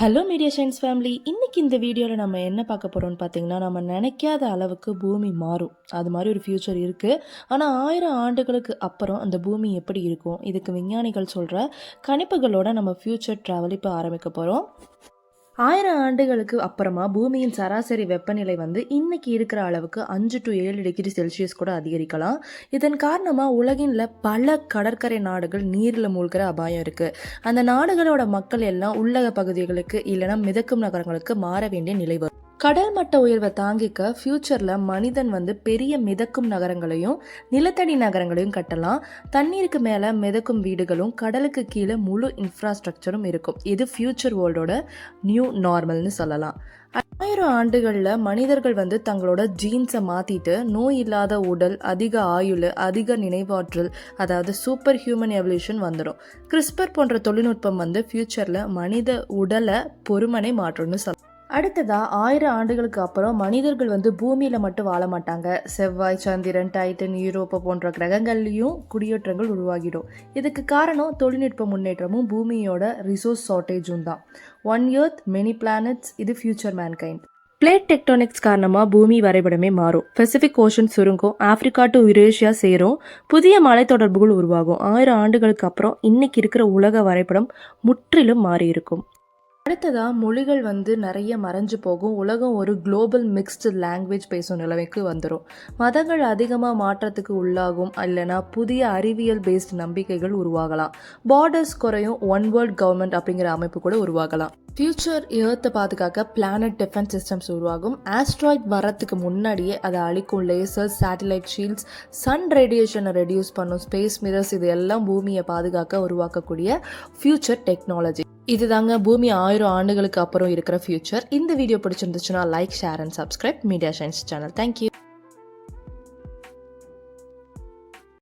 Hello media science family இன்றைக்கி இந்த வீடியோவில் நம்ம என்ன பார்க்க போகிறோம்னு பார்த்தீங்கன்னா நம்ம நினைக்காத அளவுக்கு பூமி மாறும். அது மாதிரி ஒரு ஃப்யூச்சர் இருக்குது ஆனால் ஆயிரம் ஆண்டுகளுக்கு அப்புறம் அந்த பூமி எப்படி இருக்கும்? இதுக்கு விஞ்ஞானிகள் சொல்கிற கணிப்புகளோட நம்ம ஃப்யூச்சர் ட்ராவல் இப்போ ஆரம்பிக்க போகிறோம் ஆயிரம் ஆண்டுகளுக்கு அப்புறமா பூமியின் சராசரி வெப்பநிலை வந்து இன்னைக்கு இருக்கிற அளவுக்கு அஞ்சு டு ஏழு டிகிரி செல்சியஸ் கூட அதிகரிக்கலாம். இதன் காரணமாக உலகின்ல பல கடற்கரை நாடுகள் நீரில் மூழ்கிற அபாயம் இருக்குது அந்த நாடுகளோட மக்கள் எல்லாம் உள்ளக பகுதிகளுக்கு இல்லைன்னா மிதக்கும் நகரங்களுக்கு மாற வேண்டிய நிலை வரும். கடல் மட்ட உயர்வை தாங்கிக்க ஃப்யூச்சரில் மனிதன் வந்து பெரிய மிதக்கும் நகரங்களையும் நிலத்தடி நகரங்களையும் கட்டலாம். தண்ணீருக்கு மேலே மிதக்கும் வீடுகளும் கடலுக்கு கீழே முழு இன்ஃப்ராஸ்ட்ரக்சரும் இருக்கும். இது ஃப்யூச்சர் வேர்ல்டோட நியூ நார்மல்னு சொல்லலாம். ஆயிரம் ஆண்டுகளில் மனிதர்கள் வந்து தங்களோட ஜீன்ஸை மாற்றிட்டு நோய் இல்லாத உடல் அதிக ஆயுள் அதிக நினைவாற்றல் அதாவது சூப்பர் ஹியூமன் எவல்யூஷன் வந்துடும் கிறிஸ்பர் போன்ற தொழில்நுட்பம் வந்து ஃப்யூச்சரில் மனித உடலை பொறுமனை மாற்றணும்னு சொல்லலாம். அடுத்ததா ஆயிரம் ஆண்டுகளுக்கு அப்புறம் மனிதர்கள் வந்து பூமியில மட்டும் வாழ மாட்டாங்க. செவ்வாய் சந்திரன் டைட்டன் யூரோப்பா போன்ற கிரகங்கள்லயும் குடியேற்றங்கள் உருவாகிடும். இதுக்கு காரணம் தொழில்நுட்ப முன்னேற்றமும் பூமியோட ரிசோர்ஸ் ஷார்ட்டேஜும் தான். ஒன் இயர்த் மெனி பிளானட்ஸ் இது ஃபியூச்சர் மேன்கைண்ட் பிளேட் டெக்டானிக்ஸ் காரணமாக பூமி வரைபடமே மாறும். பெசிபிக் ஓஷன் சுருங்கும் ஆப்பிரிக்கா டு யுரேஷியா சேரும். புதிய மலைத்தொடர்புகள் உருவாகும். ஆயிரம் ஆண்டுகளுக்கு அப்புறம் இன்னைக்கு இருக்கிற உலக வரைபடம் முற்றிலும் மாறி இருக்கும் அடுத்ததாக மொழிகள் வந்து நிறைய மறைஞ்சு போகும். உலகம் ஒரு குளோபல் மிக்ஸ்டு லாங்குவேஜ் பேசும் நிலைமைக்கு வந்துடும் மதங்கள் அதிகமாக மாற்றத்துக்கு உள்ளாகும். இல்லைனா புதிய அறிவியல் பேஸ்ட் நம்பிக்கைகள் உருவாகலாம். பார்டர்ஸ் குறையும். ஒன் வேர்ல்ட் கவர்மெண்ட் அப்படிங்கிற அமைப்பு கூட உருவாகலாம். ஃபியூச்சர் ஏர்த்தை பாதுகாக்க பிளானட் டிஃபென்ஸ் சிஸ்டம்ஸ் உருவாகும். ஆஸ்ட்ராய்ட் வரத்துக்கு முன்னாடியே அதை அழிக்கும் லேசர்ஸ் சேட்டலைட் ஷீல்ட்ஸ் சன் ரேடியேஷனை ரெடியூஸ் பண்ணும். ஸ்பேஸ் மிரர்ஸ் இது எல்லாம் பூமியை பாதுகாக்க உருவாக்கக்கூடிய ஃபியூச்சர் டெக்னாலஜி இதுதாங்க பூமி ஆயிரம் ஆண்டுகளுக்கு அப்புறம் இருக்கிற ஃபியூச்சர் இந்த வீடியோ பிடிச்சிருந்துச்சுன்னா like share and subscribe media science channel thank you